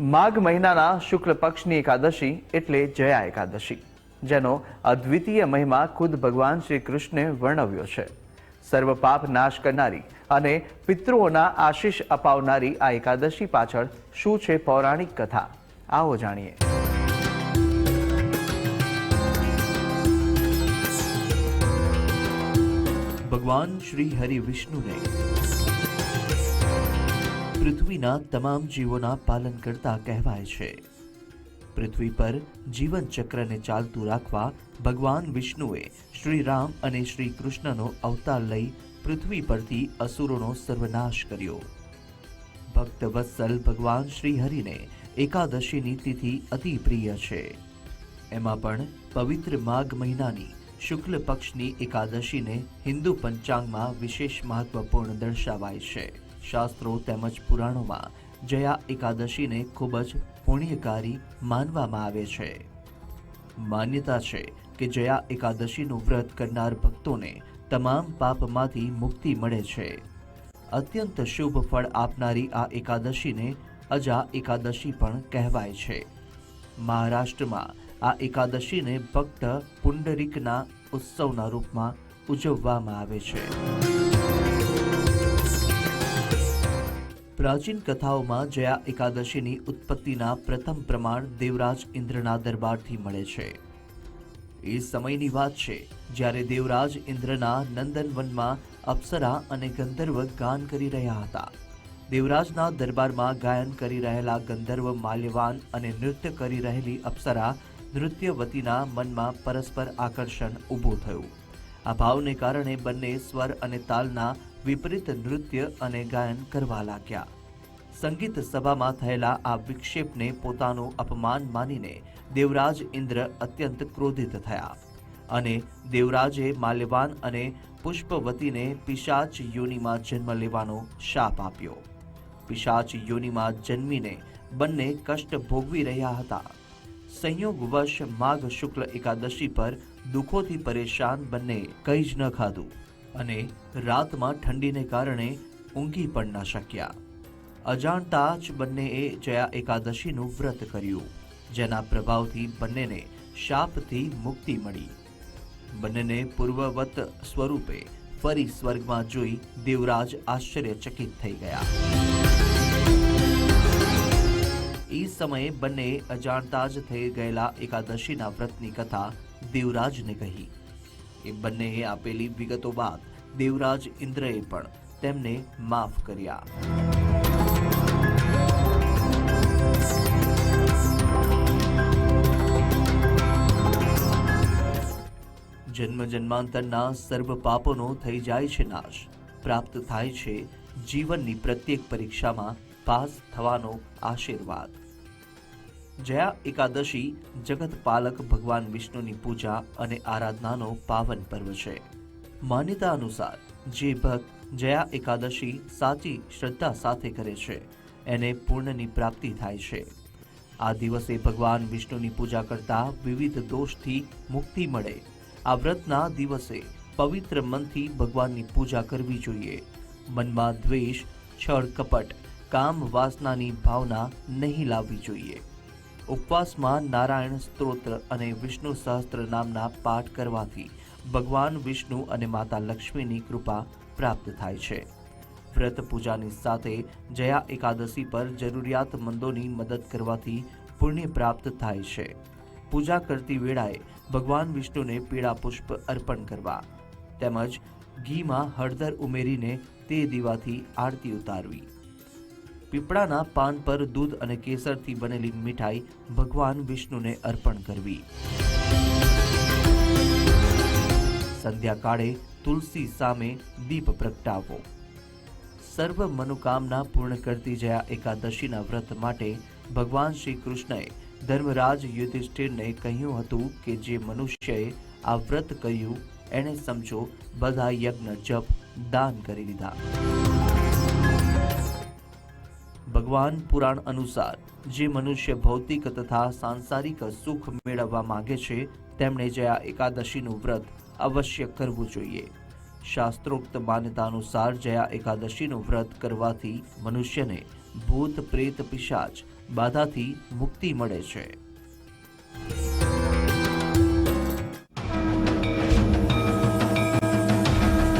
માઘ મહિનાના શુક્લ પક્ષની એકાદશી એટલે જયા એકાદશી, જેનો અદ્વિતીય મહિમા ખુદ ભગવાન શ્રી કૃષ્ણે વર્ણવ્યો છે. સર્વ પાપ નાશ કરનારી અને પિતૃઓના આશીષ અપાવનારી આ એકાદશી પાછળ શું છે પૌરાણિક કથા? આવો જાણીએ. ભગવાન શ્રી હરિ વિષ્ણુને પૃથ્વીના તમામ જીવોના પાલન કરતા કહેવાય છે. પૃથ્વી પર જીવન ચક્રને ચાલતું રાખવા ભગવાન વિષ્ણુએ શ્રી રામ અને શ્રી કૃષ્ણનો અવતાર લઈ પૃથ્વી પરથી અસુરોનો સર્વનાશ કર્યો. ભક્ત વત્સલ ભગવાન શ્રી હરિને એકાદશીની તિથિ અતિ પ્રિય છે. એમાં પણ પવિત્ર માઘ મહિનાની શુક્લ પક્ષની એકાદશીને હિન્દુ પંચાંગમાં વિશેષ મહત્વપૂર્ણ દર્શાવાય છે. શાસ્ત્રો તેમજ પુરાણોમાં જયા એકાદશીને ખૂબ જ પુણ્યકારી માનવામાં આવે છે. માન્યતા છે કે જયા એકાદશીનું વ્રત કરનાર ભક્તોને તમામ પાપમાંથી મુક્તિ મળે છે. અત્યંત શુભ ફળ આપનારી આ એકાદશીને અજા એકાદશી પણ કહેવાય છે. મહારાષ્ટ્રમાં આ એકાદશીને ભક્ત પુંડરીકના ઉત્સવના રૂપમાં ઉજવવામાં આવે છે. પ્રાચીન કથાઓમાં જયા એકાદશીની ઉત્પત્તિના પ્રથમ પ્રમાણ દેવરાજ ઇન્દ્રના દરબારથી મળે છે. એ સમયની વાત છે, જ્યારે દેવરાજ ઇન્દ્રના નંદનવનમાં અપ્સરા અને ગંધર્વ ગાન કરી રહ્યા હતા. દેવરાજના દરબારમાં ગાયન કરી રહેલા ગંધર્વ માલ્યવાન અને નૃત્ય કરી રહેલી અપ્સરા નૃત્યવતીના મનમાં પરસ્પર આકર્ષણ ઊભું થયું. આ ભાવને કારણે બંને સ્વર અને તાલના વિપરીત નૃત્ય અને ગાયન કરવા લાગ્યા. સંગીત સભામાં થયેલા આ વિક્ષેપને પોતાનું અપમાન માનીને દેવરાજ ઇન્દ્ર અત્યંત ક્રોધિત થયા અને દેવરાજે માલ્યવાન અને પુષ્પવતીને પિશાચ યોનિમાં જન્મ લેવાનો શાપ આપ્યો. પિશાચ યોનિમાં જન્મીને બંને કષ્ટ ભોગવી રહ્યા હતા. સંયોગવશ માઘ શુક્લ એકાદશી પર દુઃખોથી પરેશાન બંને કંઈ જ ન ખાધું. અને રાતમાં ઠંડીને કારણે ઊંઘી પણ ન શક્યા. અજાણતા જ બંનેએ જયા એકાદશીનું વ્રત કર્યું, જેના પ્રભાવથી બંનેને શાપથી મુક્તિ મળી. બંનેને પૂર્વવત સ્વરૂપે ફરી સ્વર્ગમાં જોઈ દેવરાજ આશ્ચર્યચકિત થઈ ગયા. એ સમયે બંને અજાણતા જ થઈ ગયેલા એકાદશીના વ્રતની કથા દેવરાજને કહી. એ બંનેએ આપેલી વિગતો બાદ દેવરાજ ઇન્દ્રએ પણ તેમને માફ કર્યા. જન્મ જન્માંતરના સર્વ પાપોનો થઈ જાય છે નાશ. પ્રાપ્ત થાય છે જીવનની પ્રત્યેક પરીક્ષામાં પાસ થવાનો આશીર્વાદ. જયા એકાદશી જગત પાલક ભગવાન વિષ્ણુની પૂજા અને આરાધનાનો પાવન પર્વ છે. માન્યતા અનુસાર જે ભક્ત જયા એકાદશી સાચી શ્રદ્ધા સાથે કરે છે, એને પૂર્ણની પ્રાપ્તિ થાય છે. આ દિવસે ભગવાન વિષ્ણુની પૂજા કરતા વિવિધ દોષથી મુક્તિ મળે. આ વ્રતના દિવસે પવિત્ર મનથી ભગવાનની પૂજા કરવી જોઈએ. મનમાં દ્વેષ, છળ કપટ, કામ વાસનાની ભાવના નહીં લાવવી જોઈએ. ઉપવાસમાં નારાયણ સ્તોત્ર અને વિષ્ણુ સહસ્ત્ર નામના પાઠ કરવાથી ભગવાન વિષ્ણુ અને માતા લક્ષ્મીની કૃપા પ્રાપ્ત થાય છે. વ્રત પૂજાની સાથે જયા એકાદશી પર જરૂરિયાતમંદોની મદદ કરવાથી પુણ્ય પ્રાપ્ત થાય છે. પૂજા કરતી વેળાએ ભગવાન વિષ્ણુને પીળા પુષ્પ અર્પણ કરવા, તેમજ ઘીમાં હળદર ઉમેરીને તે દીવાથી આરતી ઉતારવી. પીપળાના પાન પર દૂધ અને કેસરથી બનેલી મીઠાઈ ભગવાન વિષ્ણુને અર્પણ કરવી. સંધ્યાકાળે તુલસી સામે દીપ પ્રગટાવવો. સર્વ મનોકામના પૂર્ણ કરતી જયા એકાદશીના વ્રત માટે ભગવાન શ્રી કૃષ્ણએ ધર્મરાજ યુધિષ્ઠિરને કહ્યું હતું કે જે મનુષ્યએ આ વ્રત કહ્યું એણે સમજો, બધા યજ્ઞ, જપ, દાન કરી દીધા. ભગવાન પુરાણ અનુસાર જે મનુષ્ય ભૌતિક તથા સાંસારિક સુખ મેળવવા માંગે છે, તેમણે જયા એકાદશીનું વ્રત અવશ્ય કરવું જોઈએ. શાસ્ત્રોક્ત માન્યતા અનુસાર જયા એકાદશીનું વ્રત કરવાથી મનુષ્યને ભૂત, પ્રેત, પિશાચ બાધાથી મુક્તિ મળે છે.